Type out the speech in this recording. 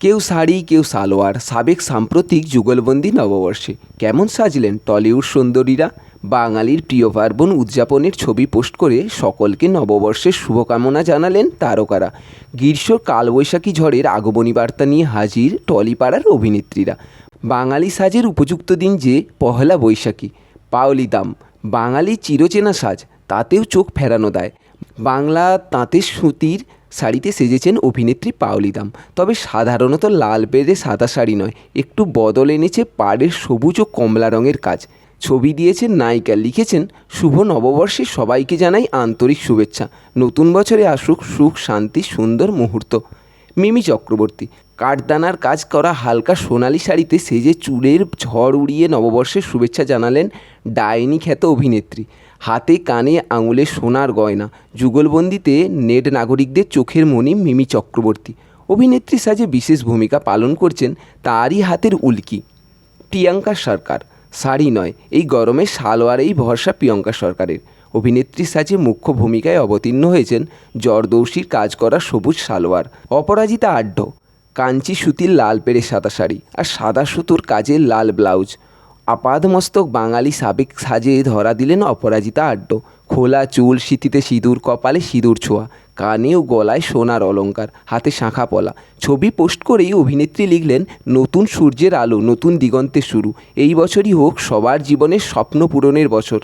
কেউ শাড়ি, কেউ সালোয়ার, সাবেক সাম্প্রতিক যুগলবন্দি নববর্ষে কেমন সাজলেন টলিউড সুন্দরীরা? বাঙালির প্রিয় পার্বণ উদযাপনের ছবি পোস্ট করে সকলকে নববর্ষের শুভকামনা জানালেন তারকারা। গ্রীষ্ম কালবৈশাখী ঝড়ের আগমনী বার্তা নিয়ে হাজির টলিপাড়ার অভিনেত্রীরা। বাঙালি সাজের উপযুক্ত দিন যে পহেলা বৈশাখী। পাওলি দাম বাঙালি চিরচেনা সাজ, তাতেও চোখ ফেরানো দেয়। বাংলা তাঁতের সুতির শাড়িতে সেজেছেন অভিনেত্রী পাওলি দাম তবে সাধারণত লাল বেদে সাদা শাড়ি নয়, একটু বদল এনেছে পাড়ের সবুজ ও কমলা রঙের কাজ। ছবি দিয়েছেন নায়িকা, লিখেছেন, শুভ নববর্ষে সবাইকে জানাই আন্তরিক শুভেচ্ছা। নতুন বছরে আসুক সুখ, শান্তি, সুন্দর মুহূর্ত। মিমি চক্রবর্তী কাঠদানার কাজ করা হালকা সোনালি শাড়িতে সেজে চুলের ঝড় উড়িয়ে নববর্ষের শুভেচ্ছা জানালেন ডাইনি খ্যাত অভিনেত্রী। হাতে কানে আঙুলে সোনার গয়না। যুগলবন্দিতে নেট নাগরিকদের চোখের মণি মিমি চক্রবর্তী। অভিনেত্রী সাজে বিশেষ ভূমিকা পালন করছেন তারই হাতের উল্কি। প্রিয়াঙ্কা সরকার। শাড়ি নয়, এই গরমে সালোয়ারেই ভরসা প্রিয়ঙ্কা সরকারের। অভিনেত্রী সাজে মুখ্য ভূমিকায় অবতীর্ণ হয়েছেন জর্দৌসির কাজ করা সবুজ সালোয়ার। অপরাজিতা আড্ড। কাঞ্চি সুতির লাল পেড়ে সাদা শাড়ি আর সাদা সুতোর কাজের লাল ব্লাউজ। আপাদমস্তক বাঙালি সাবেক সাজে ধরা দিলেন অপরাজিতা আড্ড। খোলা চুল সিঁথিতে সিঁদুর, কপালে সিঁদুর ছোঁয়া, কানে ও গলায় সোনার অলঙ্কার, হাতে শাঁখা পলা। ছবি পোস্ট করেই অভিনেত্রী লিখলেন, নতুন সূর্যের আলো, নতুন দিগন্তের শুরু। এই বছরই হোক সবার জীবনের স্বপ্ন পূরণের বছর।